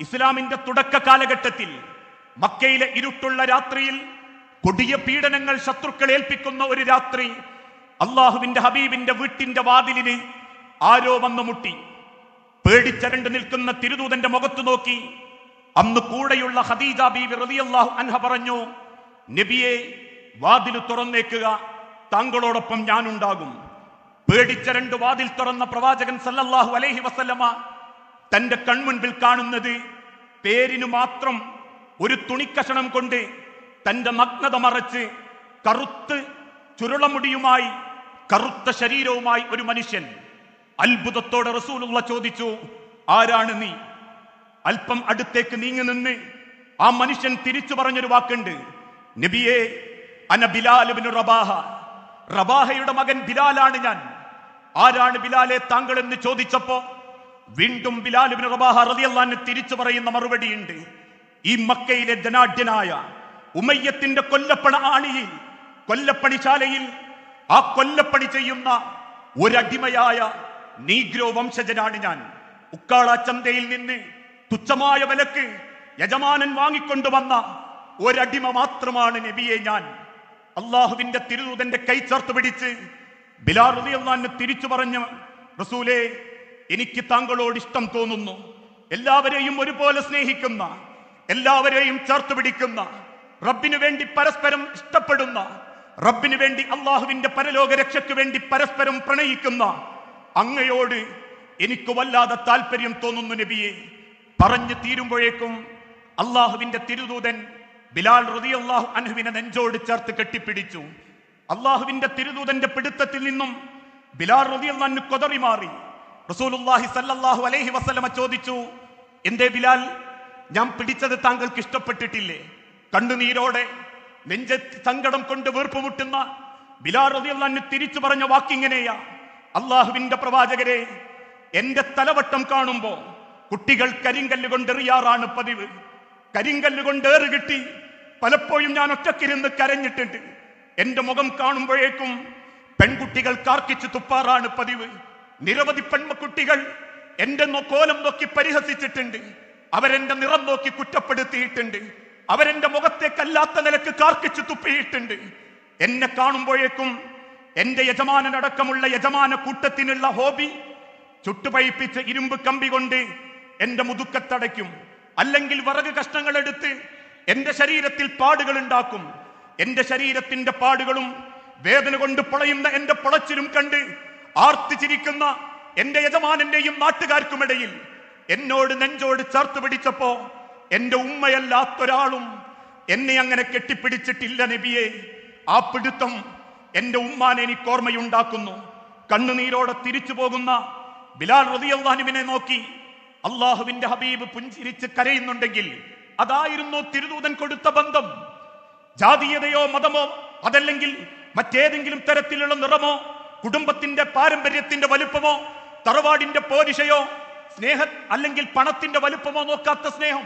ഇസ്ലാമിന്റെ തുടക്ക കാലഘട്ടത്തിൽ മക്കയിലെ ഇരുട്ടുള്ള രാത്രിയിൽ കൊടിയ പീഡനങ്ങൾ ശത്രുക്കൾ ഏൽപ്പിക്കുന്ന ഒരു രാത്രി അള്ളാഹുവിന്റെ ഹബീബിന്റെ വീട്ടിന്റെ വാതിലിന് ആരോ വന്നു മുട്ടി. പേടിച്ചരണ്ട് നിൽക്കുന്ന തിരുദൂതന്റെ മുഖത്തു നോക്കി. അന്ന് കൂടെയുള്ള ഖദീജ ബീബി റളിയല്ലാഹു അൻഹ പറഞ്ഞു നബിയെ വാതിൽ തുറന്നേക്കുക താങ്കളോടൊപ്പം ഞാനുണ്ടാകും. പേടിച്ച രണ്ട് വാതിൽ തുറന്ന പ്രവാചകൻ സല്ലല്ലാഹു അലൈഹി വസല്ലമ തന്റെ കൺമുൻപിൽ കാണുന്നത് പേരിനു മാത്രം ഒരു തുണിക്കഷണം കൊണ്ട് തന്റെ നഗ്നത മറച്ച് കറുത്ത് ചുരുളമുടിയുമായി കറുത്ത ശരീരവുമായി ഒരു മനുഷ്യൻ. അത്ഭുതത്തോടെ റസൂലുള്ള ചോദിച്ചു ആരാണ് നീ? അല്പം അടുത്തേക്ക് നീങ്ങി നിന്ന് ആ മനുഷ്യൻ തിരിച്ചു പറഞ്ഞൊരു വാക്കുണ്ട്. നബിയെ അന ബിലാലുബിന് റബാഹ. റബാഹയുടെ മകൻ ബിലാലാണ് ഞാൻ. ആരാണ് ബിലാലെ താങ്കൾ എന്ന് ചോദിച്ചപ്പോ വീണ്ടും ബിലാലിബിൻ റബാഹ റളിയല്ലാഹു തിരിച്ചു പറയുന്ന മറുപടിയുണ്ട് ഈ മക്കയിലെ ധനാഢ്യനായ ഉമയ്യത്തിന്റെ കൊല്ലപ്പണ ആണിയിൽ കൊല്ലപ്പണിശാലയിൽ ആ കൊല്ലപ്പണി ചെയ്യുന്ന ഒരടിമയായ നീഗ്രോ വംശജനാണ് ഞാൻ. ഉക്കാള ചന്തയിൽ നിന്ന് തുച്ഛമായ വിലക്ക് യജമാനൻ വാങ്ങിക്കൊണ്ടുവന്ന ഒരടിമ മാത്രമാണ് നബിയെ ഞാൻ. അള്ളാഹുവിന്റെ തിരുദൂതന്റെ കൈ ചേർത്ത് പിടിച്ച് റളിയല്ലാഹു തിരിച്ചു പറഞ്ഞു റസൂലേ എനിക്ക് താങ്കളോട് ഇഷ്ടം തോന്നുന്നു. എല്ലാവരെയും ഒരുപോലെ സ്നേഹിക്കുന്ന എല്ലാവരെയും ചേർത്ത് പിടിക്കുന്ന റബ്ബിനു വേണ്ടി പരസ്പരം ഇഷ്ടപ്പെടുന്ന റബ്ബിനു വേണ്ടി അള്ളാഹുവിന്റെ പരലോക രക്ഷയ്ക്ക് വേണ്ടി പരസ്പരം പ്രണയിക്കുന്ന അങ്ങയോട് എനിക്ക് വല്ലാതെ താല്പര്യം തോന്നുന്നു നബിയെ. പറഞ്ഞു തീരുമ്പോഴേക്കും അള്ളാഹുവിന്റെ തിരുദൂതൻ ബിലാൽ റളിയല്ലാഹു അൻഹുവിനെ നെഞ്ചോട് ചേർത്ത് കെട്ടിപ്പിടിച്ചു. അള്ളാഹുവിന്റെ തിരുദൂതന്റെ പിടുത്തത്തിൽ നിന്നും ബിലാൽ റളിയല്ലാഹു അൻഹു കൊതറി മാറി റസൂലുള്ളാഹി സല്ലല്ലാഹു അലൈഹി വസല്ലമ ചോദിച്ചു എന്തേ ബിലാൽ ഞാൻ പിടിച്ചത് താങ്കൾക്ക് ഇഷ്ടപ്പെട്ടിട്ടില്ലേ? കണ്ണുനീരോടെ നെഞ്ചത്ത് സങ്കടം കൊണ്ട് വീർപ്പുമുട്ടുന്ന ബിലാൽ റളിയല്ലാഹു തിരിച്ചു പറഞ്ഞ വാക്കിങ്ങനെയാ അള്ളാഹുവിന്റെ പ്രവാചകരെ എന്റെ തലവട്ടം കാണുമ്പോ കുട്ടികൾ കരിങ്കല്ല് കൊണ്ടെറിയാറാണ് പതിവ്. കരിങ്കല്ല് കൊണ്ട് ഏറ് കിട്ടി പലപ്പോഴും ഞാൻ ഒറ്റക്കിരുന്ന് കരഞ്ഞിട്ടുണ്ട്. എന്റെ മുഖം കാണുമ്പോഴേക്കും പെൺകുട്ടികൾ കാർക്കിച്ച് തുപ്പാറാണ് പതിവ്. നിരവധി പെൺകുട്ടികൾ എന്റെ കോലം നോക്കി പരിഹസിച്ചിട്ടുണ്ട്. അവരെന്റെ നിറം നോക്കി കുറ്റപ്പെടുത്തിയിട്ടുണ്ട്. അവരെന്റെ മുഖത്തേക്കല്ലാത്ത നിലയ്ക്ക് കാർക്കിച്ചു തുപ്പിയിട്ടുണ്ട്. എന്നെ കാണുമ്പോഴേക്കും എന്റെ യജമാനടക്കമുള്ള യജമാന കൂട്ടത്തിനുള്ള ഹോബി ചുട്ടുപഴിപ്പിച്ച് ഇരുമ്പ് കമ്പി കൊണ്ട് എന്റെ മുതുക്കത്തടയ്ക്കും. അല്ലെങ്കിൽ വിറക് കഷ്ണങ്ങൾ എടുത്ത് എന്റെ ശരീരത്തിൽ പാടുകൾ ഉണ്ടാക്കും എന്റെ ശരീരത്തിന്റെ പാടുകളും വേദന കൊണ്ട് പൊളയുന്ന എന്റെ പൊളച്ചിലും കണ്ട് ആർത്തി ചിരിക്കുന്ന എന്റെ യജമാനന്റെയും നാട്ടുകാർക്കുമിടയിൽ എന്നോട് നെഞ്ചോട് ചേർത്ത് പിടിച്ചപ്പോ എന്റെ ഉമ്മയല്ലാത്തൊരാളും എന്നെ അങ്ങനെ കെട്ടിപ്പിടിച്ചിട്ടില്ല നബിയെ. ആ പിടുത്തം എന്റെ ഉമ്മാനെ എനിക്ക് ഓർമ്മയുണ്ടാക്കുന്നു. കണ്ണുനീരോടെ തിരിച്ചു പോകുന്ന ബിലാൽ റതിയാനുവിനെ നോക്കി അള്ളാഹുവിന്റെ ഹബീബ് പുഞ്ചിരിച്ച് കരയുന്നുണ്ടെങ്കിൽ അതായിരുന്നു തിരുദൂതൻ കൊടുത്ത ബന്ധം. ജാതീയതയോ മതമോ അതല്ലെങ്കിൽ മറ്റേതെങ്കിലും തരത്തിലുള്ള നിറമോ കുടുംബത്തിന്റെ പാരമ്പര്യത്തിന്റെ വലുപ്പമോ തറവാടിന്റെ പോരിശയോ സ്നേഹ അല്ലെങ്കിൽ പണത്തിന്റെ വലുപ്പമോ നോക്കാത്ത സ്നേഹം?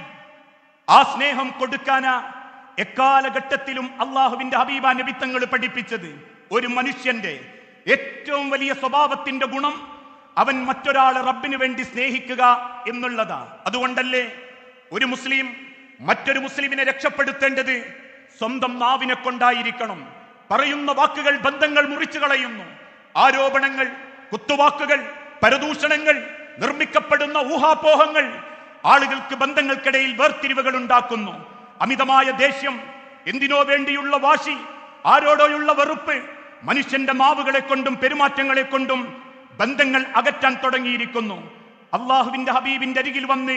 ആ സ്നേഹം കൊടുക്കാനാ എക്കാലഘട്ടത്തിലും അള്ളാഹുവിന്റെ ഹബീബ നബിത്തങ്ങൾ പഠിപ്പിച്ചത്. ഒരു മനുഷ്യന്റെ ഏറ്റവും വലിയ സ്വഭാവത്തിന്റെ ഗുണം അവൻ മറ്റൊരാളെ റബ്ബിന് വേണ്ടി സ്നേഹിക്കുക എന്നുള്ളതാ. അതുകൊണ്ടല്ലേ ഒരു മുസ്ലിം മറ്റൊരു മുസ്ലിമിനെ രക്ഷപ്പെടുത്തേണ്ടത്? സ്വന്തം നാവിനെ കൊണ്ടായിരിക്കണം. പറയുന്ന വാക്കുകൾ ബന്ധങ്ങൾ മുറിച്ചു കളയുന്നു. ആരോപണങ്ങൾ കുത്തുവാക്കുകൾ പരദൂഷണങ്ങൾ നിർമ്മിക്കപ്പെടുന്ന ഊഹാപോഹങ്ങൾ ആളുകൾക്ക് ബന്ധങ്ങൾക്കിടയിൽ വേർതിരിവുകൾ ഉണ്ടാക്കുന്നു. അമിതമായ ദേഷ്യം എന്തിനോ വേണ്ടിയുള്ള വാശി ആരോടോയുള്ള വെറുപ്പ് മനുഷ്യന്റെ മാവുകളെ കൊണ്ടും പെരുമാറ്റങ്ങളെ കൊണ്ടും ബന്ധങ്ങൾ അകറ്റാൻ തുടങ്ങിയിരിക്കുന്നു. അള്ളാഹുവിന്റെ ഹബീബിന്റെ അരികിൽ വന്ന്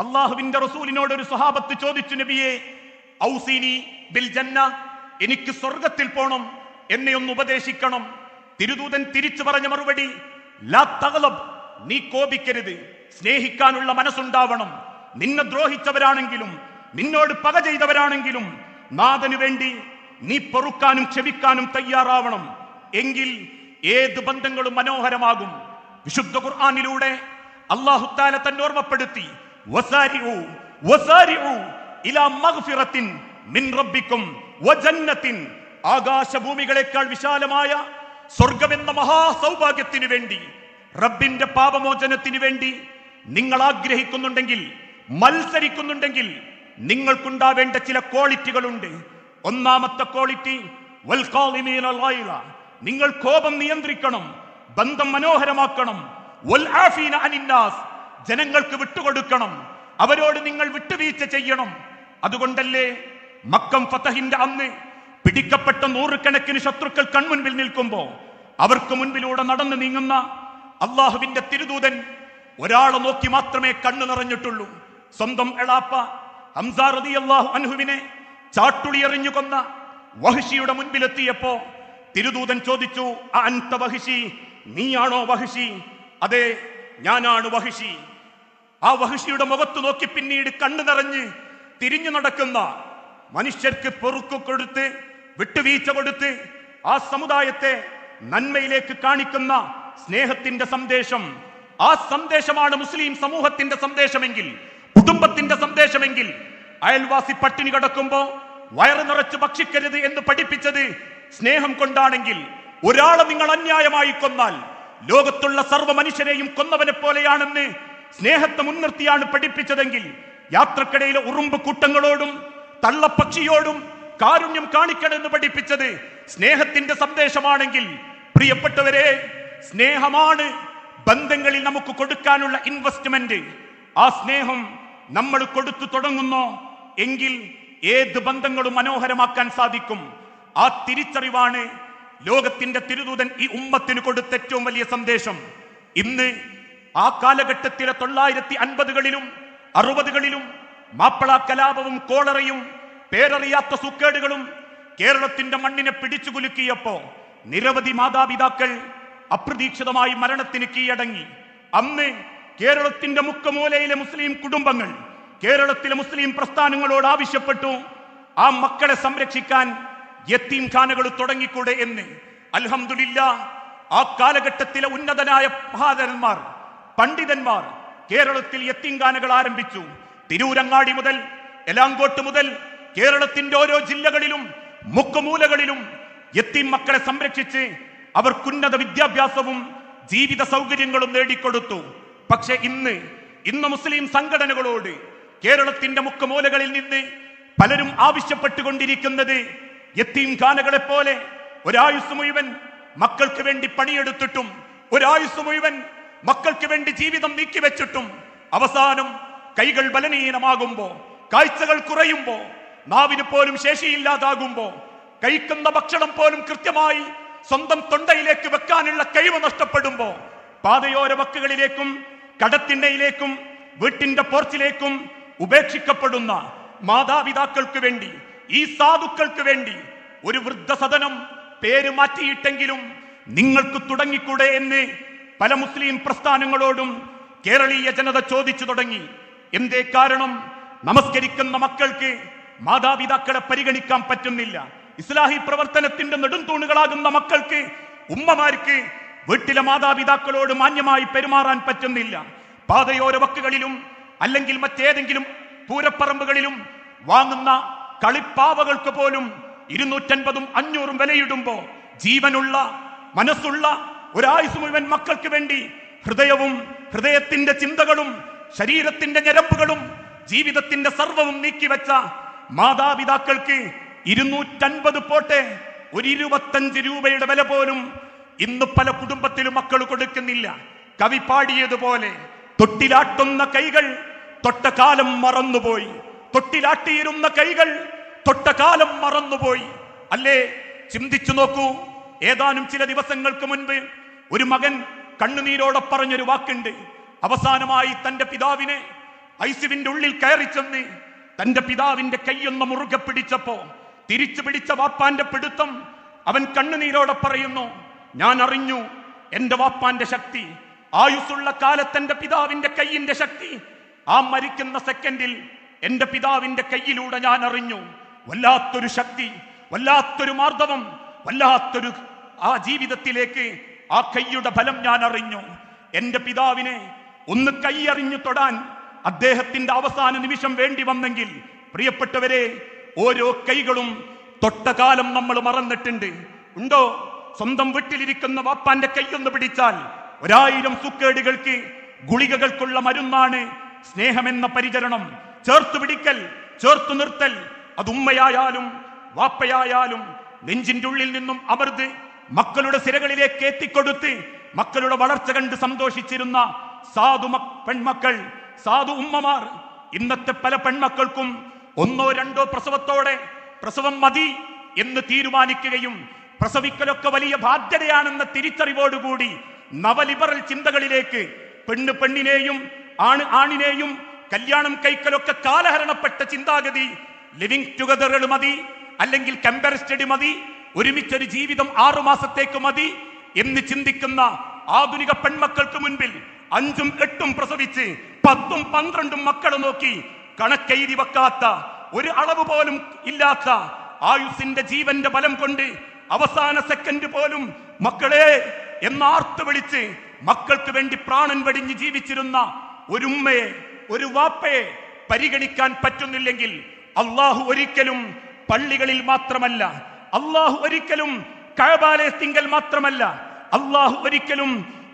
അള്ളാഹുവിന്റെ റസൂലിനോട് ഒരു സ്വഹാബത്ത് ചോദിച്ചു നബിയെ ഔസീനി ബിൽ ജന്ന എനിക്ക് സ്വർഗത്തിൽ പോണം എന്നെ ഒന്ന് ഉപദേശിക്കണം. തിരുദൂതൻ തിരിച്ചു പറഞ്ഞ മറുപടി നീ കോപിക്കരുത്. സ്നേഹിക്കാനുള്ള മനസ്സുണ്ടാവണം. നിന്നെ ദ്രോഹിച്ചവരാണെങ്കിലും നിന്നോട് പക ചെയ്തവരാണെങ്കിലും നാഥനു വേണ്ടി നീ പൊറുക്കാനും ക്ഷമിക്കാനും തയ്യാറാവണം. എങ്കിൽ ഏത് ബന്ധങ്ങളും മനോഹരമാകും. വിശുദ്ധ ഖുർആാനിലൂടെ അള്ളാഹുത്താല തന്നെ ഓർമ്മപ്പെടുത്തി ആകാശഭൂമികളെക്കാൾ വിശാലമായ സ്വർഗമെന്ന മഹാസൗഭാഗ്യത്തിനു വേണ്ടി റബ്ബിന്റെ പാപമോചനത്തിനു വേണ്ടി നിങ്ങൾ ആഗ്രഹിക്കുന്നുണ്ടെങ്കിൽ മത്സരിക്കുന്നുണ്ടെങ്കിൽ നിങ്ങൾക്കുണ്ടാവേണ്ട ചില ക്വാളിറ്റികളുണ്ട് ഒന്നാമത്തെ ക്വാളിറ്റി. നിങ്ങൾ കോപം നിയന്ത്രിക്കണം ബന്ധം മനോഹരമാക്കണം. ജനങ്ങൾക്ക് വിട്ടുകൊടുക്കണം അവരോട് നിങ്ങൾ വിട്ടുവീഴ്ച ചെയ്യണം അതുകൊണ്ടല്ലേ മക്കം ഫതഹിന്റെ അന്ന് പിടിക്കപ്പെട്ട നൂറുകണക്കിന് ശത്രുക്കൾ കൺമുൻപിൽ നിൽക്കുമ്പോൾ അവർക്ക് മുൻപിലൂടെ നടന്നു നീങ്ങുന്ന അള്ളാഹുവിന്റെ തിരുദൂതൻ ഒരാളെ നോക്കി മാത്രമേ കണ്ണു നിറഞ്ഞിട്ടുള്ളൂ. സ്വന്തം എളാപ്പ ഹംസാറതി അള്ളാഹു അൻഹുവിനെ ചാട്ടുളി എറിഞ്ഞു കൊന്ന വഹിഷിയുടെ മുൻപിലെത്തിയപ്പോ തിരുദൂതൻ ചോദിച്ചു "അ അൻത വഹിഷി നീയാണോ വഹിഷി? അതെ ഞാനാണ് വഹിഷി. ആ വഹിഷിയുടെ മുഖത്ത് നോക്കി പിന്നീട് കണ്ണു നിറഞ്ഞ് തിരിഞ്ഞു നടക്കുന്ന മനുഷ്യർക്ക് പൊറുക്കു കൊടുത്ത് വിട്ടുവീഴ്ച കൊടുത്ത് ആ സമുദായത്തെ നന്മയിലേക്ക് കാണിക്കുന്ന സ്നേഹത്തിന്റെ സന്ദേശം ആ സന്ദേശമാണ് മുസ്ലിം സമൂഹത്തിന്റെ സന്ദേശമെങ്കിൽ കുടുംബത്തിന്റെ സന്ദേശമെങ്കിൽ അയൽവാസി പട്ടിണി കിടക്കുമ്പോ വയറ് നിറച്ച് ഭക്ഷിക്കരുത് എന്ന് പഠിപ്പിച്ചത് സ്നേഹം കൊണ്ടാണെങ്കിൽ ഒരാളെ നിങ്ങൾ അന്യായമായി കൊന്നാൽ ലോകത്തുള്ള സർവ മനുഷ്യരെയും കൊന്നവനെ പോലെയാണെന്ന് സ്നേഹത്തെ മുൻനിർത്തിയാണ് പഠിപ്പിച്ചതെങ്കിൽ യാത്രക്കിടയിലെ ഉറുമ്പ് കൂട്ടങ്ങളോടും തള്ളപ്പക്ഷിയോടും കാരുണ്യം കാണിക്കണമെന്ന് പഠിപ്പിച്ചത് സ്നേഹത്തിന്റെ സന്ദേശമാണെങ്കിൽ. പ്രിയപ്പെട്ടവരെ സ്നേഹമാണ് ബന്ധങ്ങളിൽ നമുക്ക് കൊടുക്കാനുള്ള ഇൻവെസ്റ്റ്മെന്റ് ആ സ്നേഹം നമ്മൾ കൊടുത്തു തുടങ്ങുന്നു എങ്കിൽ ഏത് ബന്ധങ്ങളും മനോഹരമാക്കാൻ സാധിക്കും. ആ തിരിച്ചറിവാണ് ലോകത്തിന്റെ തിരുദൂതൻ ഈ ഉമ്മത്തിന് കൊടുത്ത ഏറ്റവും വലിയ സന്ദേശം. ഇന്ന് ആ കാലഘട്ടത്തിലെ തൊള്ളായിരത്തി അൻപതുകളിലും അറുപതുകളിലും മാപ്പിള കലാപവും കോളറയും പേരറിയാത്ത സുക്കേടുകളും കേരളത്തിന്റെ മണ്ണിനെ പിടിച്ചു കുലുക്കിയപ്പോ നിരവധി മാതാപിതാക്കൾ അപ്രതീക്ഷിതമായി മരണത്തിന് കീഴടങ്ങി. അന്ന് കേരളത്തിന്റെ മുക്കമൂലയിലെ മുസ്ലിം കുടുംബങ്ങൾ കേരളത്തിലെ മുസ്ലിം പ്രസ്ഥാനങ്ങളോട് ആവശ്യപ്പെട്ടു ആ മക്കളെ സംരക്ഷിക്കാൻ യത്തീം ഖാനകൾ തുടങ്ങിക്കൂടെ എന്ന്. അൽഹമില്ല ആ കാലഘട്ടത്തിലെ ഉന്നതനായ മഹാദരന്മാർ പണ്ഡിതന്മാർ കേരളത്തിൽ യത്തീംഖാനകൾ ആരംഭിച്ചു. തിരൂരങ്ങാടി മുതൽ എലാങ്കോട്ട് മുതൽ കേരളത്തിന്റെ ഓരോ ജില്ലകളിലും മുക്കുമൂലകളിലും എത്തി മക്കളെ സംരക്ഷിച്ച് അവർക്കുന്നത വിദ്യാഭ്യാസവും ജീവിത സൗകര്യങ്ങളും നേടിക്കൊടുത്തു. പക്ഷെ ഇന്ന് ഇന്ന് മുസ്ലിം സംഘടനകളോട് കേരളത്തിന്റെ മുക്കുമൂലകളിൽ നിന്ന് പലരും ആവശ്യപ്പെട്ടുകൊണ്ടിരിക്കുന്നത് എത്തീം ഖാനകളെ പോലെ ഒരായുസ് മുഴുവൻ മക്കൾക്ക് വേണ്ടി പണിയെടുത്തിട്ടും ഒരായുസ് മുഴുവൻ മക്കൾക്ക് വേണ്ടി ജീവിതം നീക്കിവെച്ചിട്ടും അവസാനം കൈകൾ ബലനീനമാകുമ്പോ കാഴ്ചകൾ കുറയുമ്പോ നാവിന് പോലും ശേഷിയില്ലാതാകുമ്പോ കഴിക്കുന്ന ഭക്ഷണം പോലും കൃത്യമായി സ്വന്തം തൊണ്ടയിലേക്ക് വെക്കാനുള്ള കഴിവ് നഷ്ടപ്പെടുമ്പോ പാതയോര വക്കുകളിലേക്കും കടത്തിണ്ണയിലേക്കും വീട്ടിന്റെ പോർച്ചിലേക്കും ഉപേക്ഷിക്കപ്പെടുന്ന മാതാപിതാക്കൾക്ക് വേണ്ടി ഈ സാധുക്കൾക്ക് വേണ്ടി ഒരു വൃദ്ധസദനം പേര് മാറ്റിയിട്ടെങ്കിലും നിങ്ങൾക്ക് തുടങ്ങിക്കൂടെ എന്ന് പല മുസ്ലിം പ്രസ്ഥാനങ്ങളോടും കേരളീയ ജനത ചോദിച്ചു തുടങ്ങി. എന്തേ കാരണം? നമസ്കരിക്കുന്ന മക്കൾക്ക് മാതാപിതാക്കളെ പരിഗണിക്കാൻ പറ്റുന്നില്ല. ഇസ്ലാഹി പ്രവർത്തനത്തിന്റെ നെടുംതൂണുകളാകുന്ന മക്കൾക്ക് ഉമ്മമാർക്ക് വീട്ടിലെ മാതാപിതാക്കളോട് മാന്യമായി പെരുമാറാൻ പറ്റുന്നില്ല. പാതയോര വക്കുകളിലും അല്ലെങ്കിൽ മറ്റേതെങ്കിലും പൂരപ്പറമ്പുകളിലും വാങ്ങുന്ന കളിപ്പാവകൾക്ക് പോലും ഇരുന്നൂറ്റൻപതും അഞ്ഞൂറും വിലയിടുമ്പോൾ ജീവനുള്ള മനസ്സുള്ള ഒരായുസ് മുഴുവൻ മക്കൾക്ക് വേണ്ടി ഹൃദയവും ഹൃദയത്തിന്റെ ചിന്തകളും ശരീരത്തിന്റെ ഞരമ്പുകളും ജീവിതത്തിന്റെ സർവവും നീക്കിവെച്ച മാതാപിതാക്കൾക്ക് ഇരുന്നൂറ്റൻപത് പോട്ടെ ഒരു ഇരുപത്തഞ്ച് രൂപയുടെ വില പോലും ഇന്ന് പല കുടുംബത്തിലും മക്കൾ കൊടുക്കുന്നില്ല. കവി പാടിയതുപോലെ തൊട്ടിലാട്ടുന്ന കൈകൾ തൊട്ട കാലം മറന്നുപോയി. തൊട്ടിലാട്ടിയിരുന്ന കൈകൾ തൊട്ട കാലം മറന്നുപോയി. അല്ലേ? ചിന്തിച്ചു നോക്കൂ. ഏതാനും ചില ദിവസങ്ങൾക്ക് മുൻപ് ഒരു മകൻ കണ്ണുനീരോടെ പറഞ്ഞൊരു വാക്കുണ്ട്. അവസാനമായി തന്റെ പിതാവിനെ ഐസുവിന്റെ ഉള്ളിൽ കയറി ചെന്ന് തന്റെ പിതാവിന്റെ കൈയൊന്ന് മുറുകെ പിടിച്ചപ്പോ തിരിച്ചു പിടിച്ച വാപ്പാന്റെ പിടുത്തം അവൻ കണ്ണുനീരോടെ പറയുന്നു ഞാൻ അറിഞ്ഞു എന്റെ വാപ്പാന്റെ ശക്തി ആയുസ്സുള്ള കാലത്തെന്റെ പിതാവിന്റെ കൈയിന്റെ ശക്തി ആ മരിക്കുന്ന സെക്കൻഡിൽ എന്റെ പിതാവിന്റെ കൈയിലൂടെ ഞാൻ അറിഞ്ഞു വല്ലാത്തൊരു ശക്തി വല്ലാത്തൊരു മാർദ്ദവം വല്ലാത്തൊരു ആ ജീവിതത്തിലേക്ക് ആ കൈയുടെ ഫലം ഞാൻ അറിഞ്ഞു എന്റെ പിതാവിനെ ഒന്ന് കൈയറിഞ്ഞു തൊടാൻ അദ്ദേഹത്തിന്റെ അവസാന നിമിഷം വേണ്ടി വന്നെങ്കിൽ പ്രിയപ്പെട്ടവരെ ഓരോ കൈകളും തൊട്ടകാലം നമ്മൾ മറന്നിട്ടുണ്ട്. ഉണ്ടോ? സ്വന്തം വീട്ടിലിരിക്കുന്ന വാപ്പാന്റെ കൈയൊന്ന് പിടിച്ചാൽ ഒരായിരം സുക്കേടുകൾക്ക് ഗുളികകൾക്കുള്ള മരുന്നാണ് സ്നേഹമെന്ന പരിചരണം. ചേർത്ത് പിടിക്കൽ ചേർത്ത് നിർത്തൽ അത് ഉമ്മയായാലും വാപ്പയായാലും നെഞ്ചിന്റെ ഉള്ളിൽ നിന്നും അമർത് മക്കളുടെ സിരകളിലേക്ക് എത്തിക്കൊടുത്ത് മക്കളുടെ വളർച്ച കണ്ട് സന്തോഷിച്ചിരുന്ന സാധു പെൺമക്കൾ സാധു ഉമ്മമാർ ഇന്നത്തെ പല പെൺമക്കൾക്കും ഒന്നോ രണ്ടോ പ്രസവത്തോടെ പ്രസവം മതി എന്ന് തീരുമാനിക്കുകയും പ്രസവിക്കലൊക്കെ വലിയ ബാധ്യതയാണെന്ന തിരിച്ചറിവോടുകൂടി നവലിബറൽ ചിന്തകളിലേക്ക് പെണ്ണ് പെണ്ണിനെയും ആണ് ആണിനെയും കല്യാണം കൈക്കലൊക്കെ കാലഹരണപ്പെട്ട ചിന്താഗതി ലിവിങ് ടുഗദറുകൾ മതി അല്ലെങ്കിൽ കമ്പയർ സ്റ്റഡി മതി ഒരുമിച്ചൊരു ജീവിതം ആറുമാസത്തേക്ക് മതി എന്ന് ചിന്തിക്കുന്ന ആധുനിക പെൺമക്കൾക്ക് മുൻപിൽ അഞ്ചും എട്ടും പ്രസവിച്ച് പത്തും പന്ത്രണ്ടും മക്കളെ നോക്കി കണക്കെഴുതി വെക്കാത്ത ഒരു അളവ് പോലും ഇല്ലാത്ത ആയുസിന്റെ ജീവന്റെ ബലം കൊണ്ട് അവസാന സെക്കൻഡ് പോലും മക്കളെ എന്നാർത്ത് വിളിച്ച് മക്കൾക്ക് വേണ്ടി പ്രാണൻ വെടിഞ്ഞ് ജീവിച്ചിരുന്ന ഒരു ഉമ്മയെ ഒരു വാപ്പയെ പരിഗണിക്കാൻ പറ്റുന്നില്ലെങ്കിൽ അള്ളാഹു ഒരിക്കലും പള്ളികളിൽ മാത്രമല്ല അള്ളാഹു ഒരിക്കലും കഴബാലയത്തിങ്കൽ മാത്രമല്ല അള്ളാഹു ഒരിക്കലും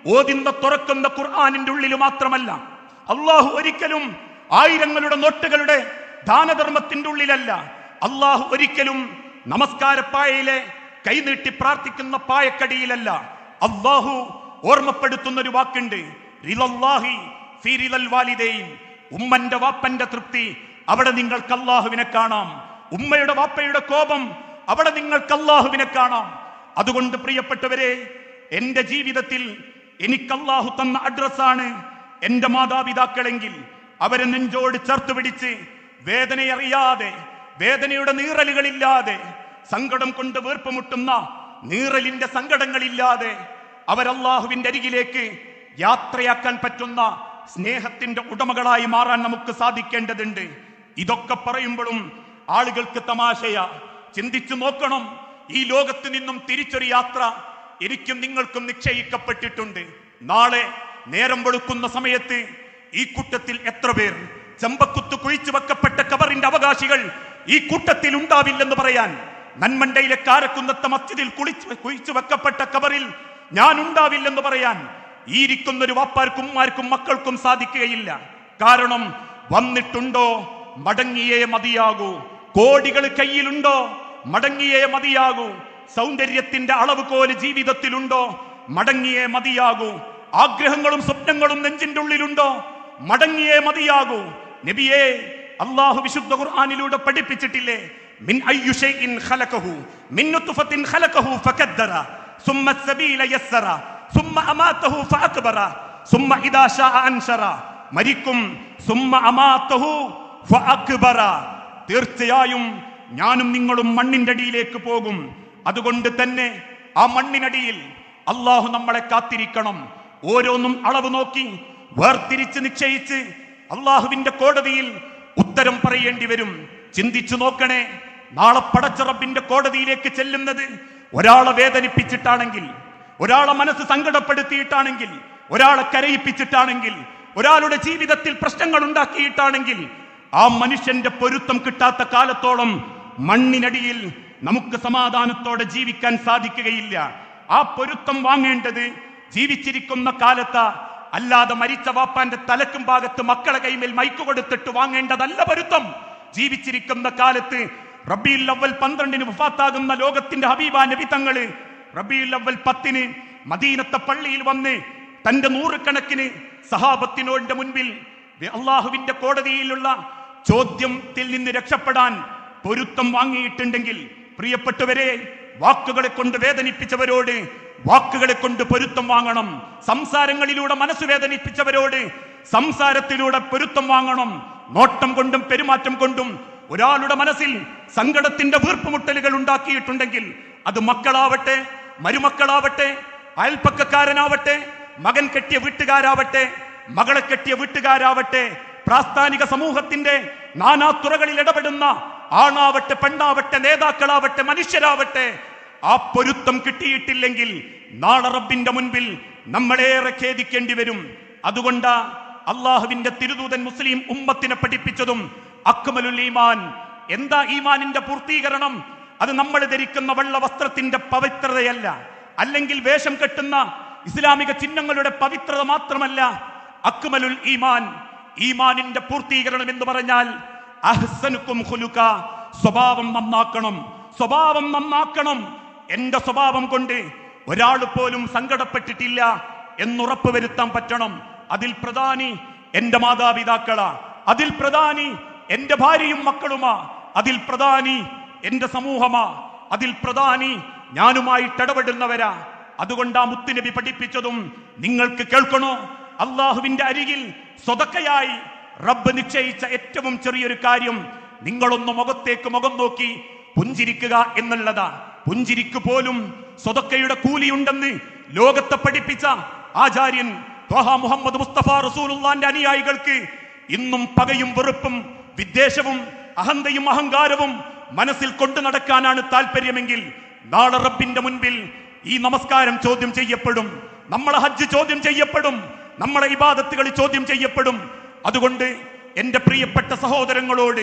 ഓതിന്ന തുറക്കുന്ന ഖുർആാനിന്റെ ഉള്ളിൽ മാത്രമല്ല അള്ളാഹു ഒരിക്കലും ആയിരങ്ങളുടെ നോട്ടുകളുടെ ദാനധർമ്മത്തിന്റെ ഉള്ളിലല്ല. അള്ളാഹു ഒരിക്കലും നമസ്കാരപ്പായയിലെ കൈനീട്ടി പ്രാർത്ഥിക്കുന്ന പായക്കടിയിലല്ല. അള്ളാഹു ഓർമ്മപ്പെടുത്തുന്ന ഒരു വാക്കുണ്ട് ഉമ്മന്റെ വാപ്പന്റെ തൃപ്തി അവിടെ നിങ്ങൾക്ക് അള്ളാഹുവിനെ കാണാം. ഉമ്മയുടെ വാപ്പയുടെ കോപം അവിടെ നിങ്ങൾക്ക് അള്ളാഹുവിനെ കാണാം. അതുകൊണ്ട് പ്രിയപ്പെട്ടവരെ എന്റെ ജീവിതത്തിൽ എനിക്ക് അള്ളാഹു തന്ന അഡ്രസ്സാണ് എന്റെ മാതാപിതാക്കളെങ്കിൽ അവരെ നെഞ്ചോട് ചേർത്ത് പിടിച്ച് വേദനയറിയാതെ വേദനയുടെ നീറലുകളില്ലാതെ സങ്കടം കൊണ്ട് വീർപ്പുമുട്ടുന്ന നീറലിന്റെ സങ്കടങ്ങളില്ലാതെ അവരല്ലാഹുവിന്റെ അരികിലേക്ക് യാത്രയാക്കാൻ പറ്റുന്ന സ്നേഹത്തിന്റെ ഉടമകളായി മാറാൻ നമുക്ക് സാധിക്കേണ്ടതുണ്ട്. ഇതൊക്കെ പറയുമ്പോഴും ആളുകൾക്ക് തമാശയാ. ചിന്തിച്ചു നോക്കണം. ഈ ലോകത്ത് നിന്നും തിരിച്ചൊരു യാത്ര എനിക്കും നിങ്ങൾക്കും നിശ്ചയിക്കപ്പെട്ടിട്ടുണ്ട്. നാളെ നേരം വെളുക്കുന്ന സമയത്ത് ഈ കൂട്ടത്തിൽ എത്ര പേർ? ചെമ്പക്കുത്ത് കുഴിച്ചു വെക്കപ്പെട്ട കബറിന്റെ അവകാശികൾ ഈ കൂട്ടത്തിൽ ഉണ്ടാവില്ലെന്ന് പറയാൻ നന്മണ്ടയിലെ കാരക്കുന്നത്തെ മസ്ജിദിൽ കുളിച്ച് കുഴിച്ചു വെക്കപ്പെട്ട കബറിൽ ഞാൻ ഉണ്ടാവില്ലെന്ന് പറയാൻ ഈ ഇരിക്കുന്നൊരു വാപ്പാർക്കും ഉമ്മാർക്കും മക്കൾക്കും സാധിക്കുകയില്ല. കാരണം വന്നിട്ടുണ്ടോ? മടങ്ങിയേ മതിയാകൂ. കോടികൾ കയ്യിലുണ്ടോ? മടങ്ങിയേ മതിയാകൂ. സൗന്ദര്യത്തിന്റെ അളവ് കോൽ ജീവിതത്തിലുണ്ടോ? മടങ്ങിയേ മതിയാകൂ. ആഗ്രഹങ്ങളും സ്വപ്നങ്ങളും നെഞ്ചിന്റെ ഉള്ളിലുണ്ടോ? മടങ്ങിയേ മതിയാകൂ. നബിയെ അള്ളാഹു വിശുദ്ധ ഖുർആാനിലൂടെ പഠിപ്പിച്ചിട്ടില്ലേ? മിൻ ഖലഖഹു മിൻ നുത്ഫത്തിൻ ഖലഖഹു ഫകദ്ദറ സബീല യസ്സറ ഫഅക്ബറ ഇദാ അൻശറ ഫഅക്ബറ. തീർച്ചയായും ഞാനും നിങ്ങളും മണ്ണിന്റെ അടിയിലേക്ക് പോകും. അതുകൊണ്ട് തന്നെ ആ മണ്ണിനടിയിൽ അള്ളാഹു നമ്മളെ കാത്തിരിക്കണം. ഓരോന്നും അളവ് നോക്കി വേർതിരിച്ച് നിശ്ചയിച്ച് അള്ളാഹുവിന്റെ കോടതിയിൽ ഉത്തരം പറയേണ്ടി വരും. ചിന്തിച്ചു നോക്കണേ നാളെ പടച്ച റബ്ബിന്റെ കോടതിയിലേക്ക് ചെല്ലുന്നത് ഒരാളെ വേദനിപ്പിച്ചിട്ടാണെങ്കിൽ ഒരാളെ മനസ്സ് സങ്കടപ്പെടുത്തിയിട്ടാണെങ്കിൽ ഒരാളെ കരയിപ്പിച്ചിട്ടാണെങ്കിൽ ഒരാളുടെ ജീവിതത്തിൽ പ്രശ്നങ്ങൾ ഉണ്ടാക്കിയിട്ടാണെങ്കിൽ ആ മനുഷ്യന്റെ പൊരുത്തം കിട്ടാത്ത കാലത്തോളം മണ്ണിനടിയിൽ നമുക്ക് സമാധാനത്തോടെ ജീവിക്കാൻ സാധിക്കുകയില്ല. ആ പൊരുത്തം വാങ്ങേണ്ടത് ജീവിച്ചിരിക്കുന്ന കാലത്ത് അല്ലാതെ മരിച്ച വാപ്പാന്റെ തലക്കും ഭാഗത്ത് മക്കളെ കൈമേൽ മൈക്ക് കൊടുത്തിട്ട് വാങ്ങേണ്ടതല്ല പൊരുത്തം. ജീവിച്ചിരിക്കുന്ന കാലത്ത് റബീൽ അവൽ പന്ത്രണ്ടിന് വഫാത്താകുന്ന ലോകത്തിന്റെ ഹബീബ നബി തങ്ങൾ റബീൽ അവൽ പത്തിന് മദീനത്തെ പള്ളിയിൽ വന്ന് തന്റെ നൂറുകണക്കിന് സഹാബത്തിനോന്റെ മുൻപിൽ അള്ളാഹുവിന്റെ കോടതിയിലുള്ള ചോദ്യത്തിൽ നിന്ന് രക്ഷപ്പെടാൻ പൊരുത്തം വാങ്ങിയിട്ടുണ്ടെങ്കിൽ പ്രിയപ്പെട്ടവരെ വാക്കുകളെ കൊണ്ട് വേദനിപ്പിച്ചവരോട് വാക്കുകളെ കൊണ്ട് പൊരുത്തം വാങ്ങണം. സംസാരങ്ങളിലൂടെ മനസ്സ് വേദനിപ്പിച്ചവരോട് സംസാരത്തിലൂടെ പൊരുത്തം വാങ്ങണം. നോട്ടം കൊണ്ടും പെരുമാറ്റം കൊണ്ടും ഒരാളുടെ മനസ്സിൽ സങ്കടത്തിന്റെ വീർപ്പുമുട്ടലുകൾ ഉണ്ടാക്കിയിട്ടുണ്ടെങ്കിൽ അത് മക്കളാവട്ടെ മരുമക്കളാവട്ടെ അയൽപ്പക്കക്കാരനാവട്ടെ മകൻ കെട്ടിയ വീട്ടുകാരാവട്ടെ മകളെ കെട്ടിയ വീട്ടുകാരാവട്ടെ പ്രാസ്ഥാനിക സമൂഹത്തിന്റെ നാനാ തുറകളിൽ ഇടപെടുന്ന ആണാവട്ടെ പെണ്ണാവട്ടെ നേതാക്കളാവട്ടെ മനുഷ്യരാവട്ടെ ആ പൊരുത്തം കിട്ടിയിട്ടില്ലെങ്കിൽ നാളെ റബ്ബിന്റെ മുൻപിൽ നമ്മളേറെ ഖേദിക്കേണ്ടി വരും. അതുകൊണ്ട് അള്ളാഹുവിന്റെ തിരുദൂതൻ മുസ്ലിം ഉമ്മത്തിനെ പഠിപ്പിച്ചതും അക്മലുൽ ഈമാൻ. എന്താ ഈമാനിന്റെ പൂർത്തീകരണം? അത് നമ്മൾ ധരിക്കുന്ന വെള്ള വസ്ത്രത്തിന്റെ പവിത്രതയല്ല. അല്ലെങ്കിൽ വേഷം കെട്ടുന്ന ഇസ്ലാമിക ചിഹ്നങ്ങളുടെ പവിത്രത മാത്രമല്ല അക്മലുൽ ഈമാൻ. ഈമാനിന്റെ പൂർത്തീകരണം എന്ന് പറഞ്ഞാൽ അഹ്സനുക്കും സ്വഭാവം നന്നാക്കണം. സ്വഭാവം നന്നാക്കണം. എന്റെ സ്വഭാവം കൊണ്ട് ഒരാൾ പോലും സങ്കടപ്പെട്ടിട്ടില്ല എന്നുറപ്പ് വരുത്താൻ പറ്റണം. അതിൽ പ്രധാനി എന്റെ മാതാപിതാക്കളാ. അതിൽ പ്രധാനി എന്റെ ഭാര്യയും മക്കളുമാ. അതിൽ പ്രധാനി എന്റെ സമൂഹമാ. അതിൽ പ്രധാനി ഞാനുമായിട്ട് ഇടപെടുന്നവരാ. അതുകൊണ്ട് ആ മുത്തുനബി പഠിപ്പിച്ചതും നിങ്ങൾക്ക് കേൾക്കണോ? അള്ളാഹുവിന്റെ അരികിൽ സ്വതക്കയായി റബ്ബ് നിശ്ചയിച്ച ഏറ്റവും ചെറിയൊരു കാര്യം നിങ്ങളൊന്ന് മുഖത്തേക്ക് മുഖം നോക്കി പുഞ്ചിരിക്കുക എന്നുള്ളതാ. പുഞ്ചിരിക്ക് പോലും സ്വതക്കയുടെ കൂലിയുണ്ടെന്ന് ലോകത്തെ പഠിപ്പിച്ച ആചാര്യൻ ത്വഹ മുഹമ്മദ് മുസ്തഫ റസൂലുള്ളാന്റെ അനുയായികൾക്ക് ഇന്നും പകയും വെറുപ്പും വിദ്വേഷവും അഹന്തയും അഹങ്കാരവും മനസ്സിൽ കൊണ്ടു നടക്കാനാണ് താല്പര്യമെങ്കിൽ നാളെ റബ്ബിന്റെ മുൻപിൽ ഈ നമസ്കാരം ചോദ്യം ചെയ്യപ്പെടും. നമ്മളെ ഹജ്ജ് ചോദ്യം ചെയ്യപ്പെടും. നമ്മളെ ഇബാദത്തുകൾ ചോദ്യം ചെയ്യപ്പെടും. അതുകൊണ്ട് എന്റെ പ്രിയപ്പെട്ട സഹോദരങ്ങളോട്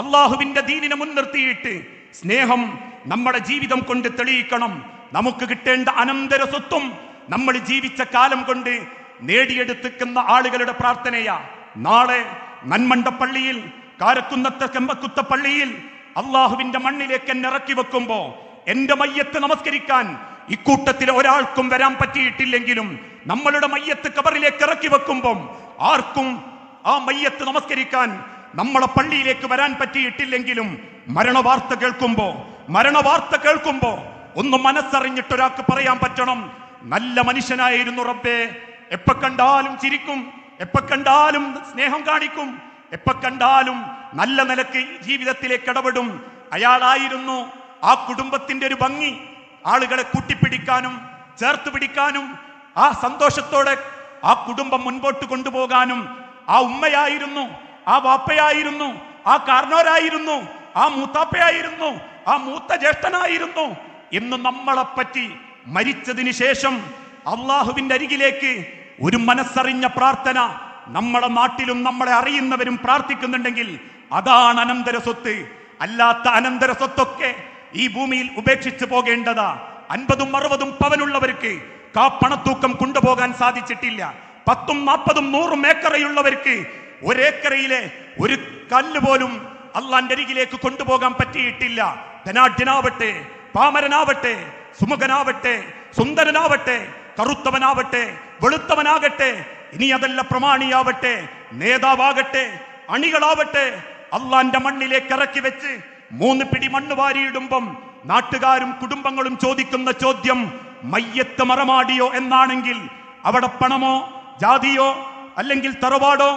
അള്ളാഹുവിന്റെ ദീനിനെ മുൻനിർത്തിയിട്ട് സ്നേഹം നമ്മുടെ ജീവിതം കൊണ്ട് തെളിയിക്കണം. നമുക്ക് കിട്ടേണ്ട അനന്തര സ്വത്തും നമ്മൾ ജീവിച്ച കാലം കൊണ്ട് നേടിയെടുത്തിക്കുന്ന ആളുകളുടെ പ്രാർത്ഥനയാ. നാളെ നന്മണ്ടപ്പള്ളിയിൽ കാരക്കുന്നത്തെ കെമ്പക്കുത്ത പള്ളിയിൽ അള്ളാഹുവിന്റെ മണ്ണിലേക്ക് എന്നെ ഇറക്കി വെക്കുമ്പോ എന്റെ മയ്യത്ത് നമസ്കരിക്കാൻ ഇക്കൂട്ടത്തിൽ ഒരാൾക്കും വരാൻ പറ്റിയിട്ടില്ലെങ്കിലും നമ്മളുടെ മയ്യത്ത് കബറിലേക്ക് ഇറക്കി വെക്കുമ്പം ആർക്കും ആ മയ്യത്ത് നമസ്കരിക്കാൻ നമ്മളെ പള്ളിയിലേക്ക് വരാൻ പറ്റിയിട്ടില്ലെങ്കിലും മരണവാർത്ത കേൾക്കുമ്പോ മരണവാർത്ത കേൾക്കുമ്പോ ഒന്ന് മനസ്സറിഞ്ഞിട്ട് ഒരാൾക്ക് പറയാൻ പറ്റണം. നല്ല മനുഷ്യനായിരുന്നു റബ്ബേ. എപ്പ കണ്ടാലും ചിരിക്കും. എപ്പ കണ്ടാലും സ്നേഹം കാണിക്കും. എപ്പ കണ്ടാലും നല്ല നിലയ്ക്ക് ജീവിതത്തിലേക്ക് ഇടപെടും. അയാളായിരുന്നു ആ കുടുംബത്തിന്റെ ഒരു ഭംഗി. ആളുകളെ കൂട്ടിപ്പിടിക്കാനും ചേർത്ത് പിടിക്കാനും ആ സന്തോഷത്തോടെ ആ കുടുംബം മുൻപോട്ട് കൊണ്ടുപോകാനും ആ ഉമ്മയായിരുന്നു ആ വാപ്പയായിരുന്നു ആ കാർണോരായിരുന്നു ആ മൂത്താപ്പയായിരുന്നു ആ മൂത്ത ജ്യേഷ്ഠനായിരുന്നു. ഇന്ന് നമ്മളെപ്പറ്റി മരിച്ചതിന് ശേഷം അള്ളാഹുവിന്റെ അരികിലേക്ക് ഒരു മനസ്സറിഞ്ഞ പ്രാർത്ഥന നമ്മുടെ നാട്ടിലും നമ്മളെ അറിയുന്നവരും പ്രാർത്ഥിക്കുന്നുണ്ടെങ്കിൽ അതാണ് അനന്തര സ്വത്ത്. അല്ലാത്ത അനന്തര സ്വത്തൊക്കെ ഈ ഭൂമിയിൽ ഉപേക്ഷിച്ചു പോകേണ്ടതാ. അൻപതും അറുപതും പവനുള്ളവർക്ക് കാ പണത്തൂക്കം കൊണ്ടുപോകാൻ സാധിച്ചിട്ടില്ല. പത്തും നാൽപ്പതും നൂറും ഏക്കറയുള്ളവർക്ക് ഒരേക്കറയിലെ ഒരു കല്ല് പോലും അള്ളാന്റെ അരികിലേക്ക് കൊണ്ടുപോകാൻ പറ്റിയിട്ടില്ല. ധനാഢ്യനാവട്ടെ പാമരനാവട്ടെ സുമുഖനാവട്ടെ സുന്ദരനാവട്ടെ കറുത്തവനാവട്ടെ വെളുത്തവനാകട്ടെ ഇനി അതല്ല പ്രമാണിയാവട്ടെ നേതാവാകട്ടെ അണികളാവട്ടെ അള്ളാന്റെ മണ്ണിലേക്ക് ഇറക്കി വെച്ച് മൂന്ന് പിടി മണ്ണ് വാരിയിടുമ്പം നാട്ടുകാരും കുടുംബങ്ങളും ചോദിക്കുന്ന ചോദ്യം മയ്യത്ത് മറമാടിയോ എന്നാണെങ്കിൽ അവിടെ പണമോ ജാതിയോ അല്ലെങ്കിൽ തറവാടോ?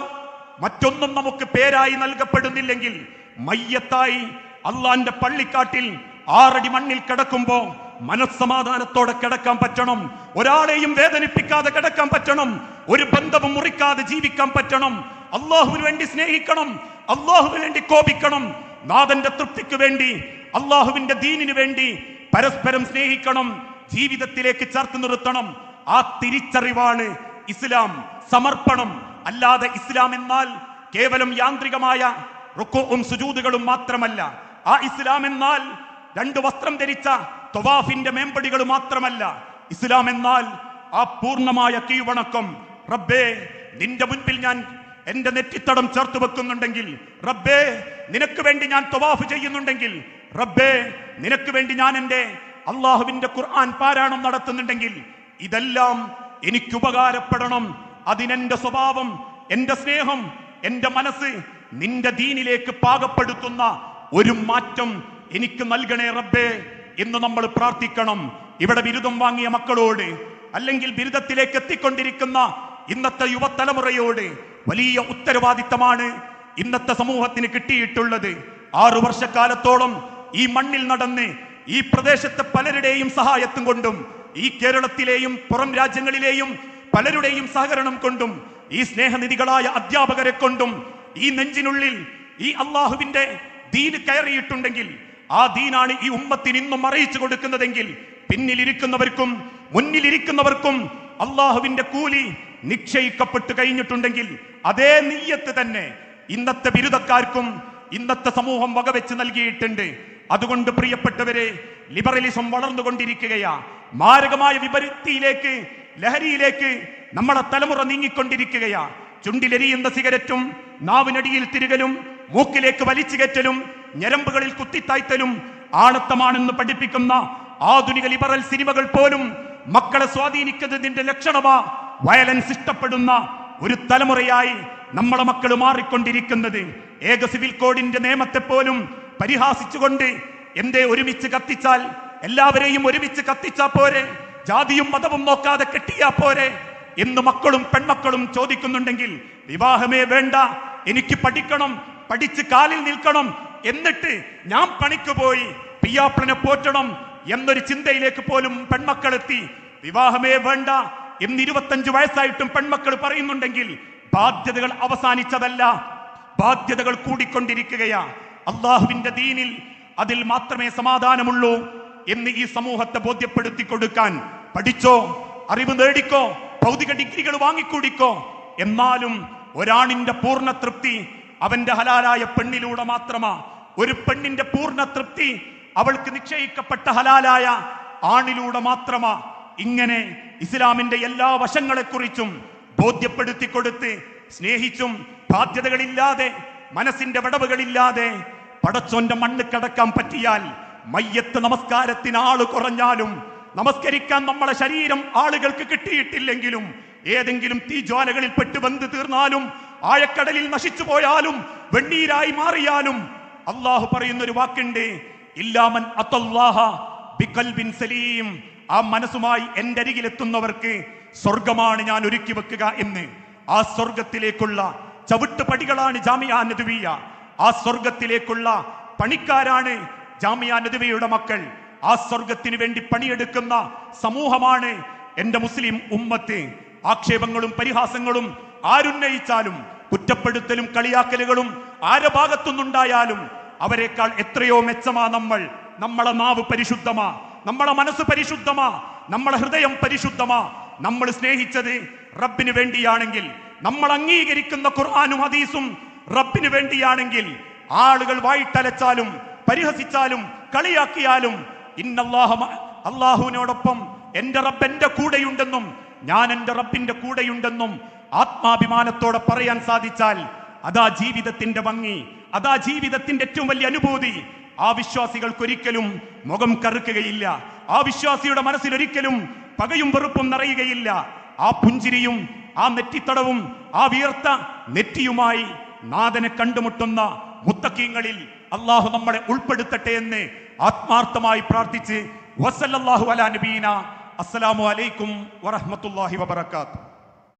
മറ്റൊന്നും നമുക്ക് പേരായി നൽകപ്പെടുന്നില്ലെങ്കിൽ മയ്യത്തായി അള്ളാന്റെ പള്ളിക്കാട്ടിൽ ആറടി മണ്ണിൽ കിടക്കുമ്പോ മനസ്സമാധാനത്തോടെ കിടക്കാൻ പറ്റണം. ഒരാളെയും വേദനിപ്പിക്കാതെ കിടക്കാൻ പറ്റണം. ഒരു ബന്ധവും മുറിക്കാതെ ജീവിക്കാൻ പറ്റണം. അള്ളാഹുവിന് വേണ്ടി സ്നേഹിക്കണം. അള്ളാഹുവിന് വേണ്ടി കോപിക്കണം. നാഥന്റെ തൃപ്തിക്ക് വേണ്ടി അള്ളാഹുവിന്റെ ദീനിനു വേണ്ടി പരസ്പരം സ്നേഹിക്കണം. ജീവിതത്തിലേക്ക് ചേർത്ത് നിർത്തണം. ആ തിരിച്ചറിവാണ് ഇസ്ലാം. സമർപ്പണം. അല്ലാതെ ഇസ്ലാം എന്നാൽ കേവലം യാന്ത്രികമായ റുക്കോവും സുജൂതുകളും മാത്രമല്ല. ആ ഇസ്ലാം എന്നാൽ രണ്ട് വസ്ത്രം ധരിച്ച തൊവാഫിന്റെ മേമ്പടികൾ മാത്രമല്ല. ഇസ്ലാം എന്നാൽ ആ പൂർണമായ കീഴ്വണക്കം. റബ്ബേ നിന്റെ മുൻപിൽ ഞാൻ എന്റെ നെറ്റിത്തടം ചേർത്ത് വെക്കുന്നുണ്ടെങ്കിൽ റബ്ബേ നിനക്ക് വേണ്ടി ഞാൻ തൊവാഫ് ചെയ്യുന്നുണ്ടെങ്കിൽ റബ്ബേ നിനക്ക് വേണ്ടി ഞാൻ എന്റെ അള്ളാഹുവിന്റെ ഖുർആൻ പാരായണം നടത്തുന്നുണ്ടെങ്കിൽ ഇതെല്ലാം എനിക്ക് ഉപകാരപ്പെടണം. അതിനെന്റെ സ്വഭാവം എന്റെ സ്നേഹം എന്റെ മനസ്സ് നിന്റെ ദീനിലേക്ക് പാകപ്പെടുത്തുന്ന ഒരു മാറ്റം എനിക്ക് നൽകണേ റബ്ബേ എന്ന് നമ്മൾ പ്രാർത്ഥിക്കണം. ഇവിടെ ബിരുദം വാങ്ങിയ മക്കളോട് അല്ലെങ്കിൽ ബിരുദത്തിലേക്ക് എത്തിക്കൊണ്ടിരിക്കുന്ന ഇന്നത്തെ യുവതലമുറയോട് വലിയ ഉത്തരവാദിത്തമാണ് ഇന്നത്തെ സമൂഹത്തിന് കിട്ടിയിട്ടുള്ളത്. ആറു വർഷക്കാലത്തോളം ഈ മണ്ണിൽ നടന്ന് ഈ പ്രദേശത്തെ പലരുടെയും സഹായത്തും കൊണ്ടും ഈ കേരളത്തിലെയും പുറം രാജ്യങ്ങളിലെയും പലരുടെയും സഹകരണം കൊണ്ടും ഈ സ്നേഹനിധികളായ അധ്യാപകരെ കൊണ്ടും ഈ നെഞ്ചിനുള്ളിൽ ഈ അള്ളാഹുവിന്റെ ദീന് കയറിയിട്ടുണ്ടെങ്കിൽ ആ ദീനാണ് ഈ ഉമ്മത്തിന് ഇന്നും അറിയിച്ചു കൊടുക്കുന്നതെങ്കിൽ പിന്നിലിരിക്കുന്നവർക്കും മുന്നിലിരിക്കുന്നവർക്കും അള്ളാഹുവിന്റെ കൂലി നിക്ഷയിക്കപ്പെട്ടു കഴിഞ്ഞിട്ടുണ്ടെങ്കിൽ അതേ നീയത്ത് തന്നെ ഇന്നത്തെ ബിരുദക്കാർക്കും ഇന്നത്തെ സമൂഹം വകവെച്ച് നൽകിയിട്ടുണ്ട്. അതുകൊണ്ട് പ്രിയപ്പെട്ടവരെ ലിബറലിസം വളർന്നുകൊണ്ടിരിക്കുകയാ. മാരകമായ വിപരീതിയിലേക്ക് ലഹരിയിലേക്ക് നമ്മളെ തലമുറ നീങ്ങിക്കൊണ്ടിരിക്കുകയാ. ചുണ്ടിലെരിയുന്ന സിഗരറ്റും നാവിനടിയിൽ തിരുകലും മൂക്കിലേക്ക് വലിച്ചു കയറ്റലും ഞരമ്പുകളിൽ കുത്തിത്തായ്ത്തലും ആണത്തമാണെന്ന് പഠിപ്പിക്കുന്ന ആധുനിക ലിബറൽ സിനിമകൾ പോലും മക്കളെ സ്വാധീനിക്കുന്നതിന്റെ ലക്ഷണമാ വയലൻസ് ഇഷ്ടപ്പെടുന്ന ഒരു തലമുറയായി നമ്മളെ മക്കൾ മാറിക്കൊണ്ടിരിക്കുന്നത്. ഏക സിവിൽ കോഡിന്റെ നിയമത്തെ പോലും പരിഹാസിച്ചുകൊണ്ട് എന്തേ ഒരുമിച്ച് കത്തിച്ചാൽ എല്ലാവരെയും ഒരുമിച്ച് കത്തിച്ചാ പോരെ? ജാതിയും മതവും നോക്കാതെ കെട്ടിയാ പോരെ? എന്ന് മക്കളും പെൺമക്കളും ചോദിക്കുന്നുണ്ടെങ്കിൽ വിവാഹമേ വേണ്ട എനിക്ക് പഠിക്കണം പഠിച്ച് കാലിൽ നിൽക്കണം. എന്നിട്ട് ഞാൻ പണിക്ക് പോയി പിയാപ്പിളനെ പോറ്റണം എന്നൊരു ചിന്തയിലേക്ക് പോലും പെൺമക്കളെത്തി. വിവാഹമേ വേണ്ട എന്ന് ഇരുപത്തഞ്ച് വയസ്സായിട്ടും പെൺമക്കൾ പറയുന്നുണ്ടെങ്കിൽ ബാധ്യതകൾ അവസാനിച്ചതല്ല. ബാധ്യതകൾ കൂടിക്കൊണ്ടിരിക്കുകയാ. അള്ളാഹുവിന്റെ ദീനിൽ അതിൽ മാത്രമേ സമാധാനമുള്ളൂ എന്ന് ഈ സമൂഹത്തെ ബോധ്യപ്പെടുത്തി കൊടുക്കാൻ പഠിച്ചോ അറിവ് നേടിക്കോ ഭൗതിക ഡിഗ്രികൾ വാങ്ങിക്കൂടിക്കോ എന്നാലും ഒരാണിന്റെ പൂർണ തൃപ്തി അവന്റെ ഹലാലായ പെണ്ണിലൂടെ മാത്രമാ. ഒരു പെണ്ണിന്റെ പൂർണ തൃപ്തി അവൾക്ക് നിശ്ചയിക്കപ്പെട്ട ഹലാലായ ആണിലൂടെ മാത്രമാ. ഇങ്ങനെ ഇസ്ലാമിന്റെ എല്ലാ വശങ്ങളെക്കുറിച്ചും ബോധ്യപ്പെടുത്തി കൊടുത്ത് സ്നേഹിച്ചും ബാധ്യതകളില്ലാതെ മനസ്സിന്റെ വിടവുകളില്ലാതെ പടച്ചോന്റെ മണ്ണ് കടക്കാൻ പറ്റിയാൽ മയ്യത്ത് നമസ്കാരത്തിന് ആൾ കുറഞ്ഞാലും നമസ്കരിക്കാൻ നമ്മളെ ശരീരം ആളുകൾക്ക് കിട്ടിയിട്ടില്ലെങ്കിലും ഏതെങ്കിലും തീജ്വാലകളിൽ പെട്ട് വന്ന് തീർന്നാലും ആഴക്കടലിൽ നശിച്ചു പോയാലും വെണ്ണീരായി മാറിയാലും അള്ളാഹു പറയുന്ന ഒരു വാക്കുണ്ട് ഇല്ലാമൻ ബിഖൽബിൻ സലീം. ആ മനസ്സുമായി എന്റെ അരികിലെത്തുന്നവർക്ക് സ്വർഗമാണ് ഞാൻ ഒരുക്കി വെക്കുക എന്ന്. ആ സ്വർഗത്തിലേക്കുള്ള ചവിട്ട് പടികളാണ് ജാമിയ നദുവിയ. ആ സ്വർഗത്തിലേക്കുള്ള പണിക്കാരാണ് ജാമിയ നദുവിയുടെ മക്കൾ. ആ സ്വർഗത്തിന് വേണ്ടി പണിയെടുക്കുന്ന സമൂഹമാണ് എന്റെ മുസ്ലിം ഉമ്മത്ത്. ആക്ഷേപങ്ങളും പരിഹാസങ്ങളും ആരുന്നയിച്ചാലും കുറ്റപ്പെടുത്തലും കളിയാക്കലുകളും ആരെ ഭാഗത്തുനിന്നുണ്ടായാലും അവരെക്കാൾ എത്രയോ മെച്ചമാ നമ്മൾ. നമ്മളെ നാവ് പരിശുദ്ധമാ. നമ്മളെ മനസ്സ് പരിശുദ്ധമാ. നമ്മളെ ഹൃദയം പരിശുദ്ധമാ. നമ്മൾ സ്നേഹിച്ചത് റബ്ബിന് വേണ്ടിയാണെങ്കിൽ നമ്മൾ അംഗീകരിക്കുന്ന ഖുർആാനും ഹദീസും റബ്ബിന് വേണ്ടിയാണെങ്കിൽ ആളുകൾ വായിട്ടലച്ചാലും പരിഹസിച്ചാലും കളിയാക്കിയാലും ഇന്നല്ലാഹ അള്ളാഹുവിനോടൊപ്പം എന്റെ റബ്ബ് എന്റെ കൂടെയുണ്ടെന്നും ഞാൻ എന്റെ റബ്ബിന്റെ കൂടെയുണ്ടെന്നും ആത്മാഭിമാനത്തോടെ പറയാൻ സാധിച്ചാൽ അതാ ജീവിതത്തിന്റെ ഭംഗി അതാ ജീവിതത്തിന്റെ ഏറ്റവും വലിയ അനുഭൂതി. ആ വിശ്വാസികൾക്ക് ഒരിക്കലും മുഖം കറുക്കുകയില്ല. ആ വിശ്വാസിയുടെ മനസ്സിൽ ഒരിക്കലും പകയും വെറുപ്പും നിറയുകയില്ല. ആ പുഞ്ചിരിയും ആ നെറ്റിത്തടവും ആ വീർത്ത നെറ്റിയുമായി നാഥനെ കണ്ടുമുട്ടുന്ന മുത്തക്കീങ്ങളിൽ അള്ളാഹു നമ്മളെ ഉൾപ്പെടുത്തട്ടെ എന്ന് ആത്മാർത്ഥമായി പ്രാർത്ഥിച്ച് വസല്ലാഹു അലാ നബീന. അസ്സലാമു അലൈക്കും വറഹ്മത്തുള്ളാഹി വബറകാതുഹു.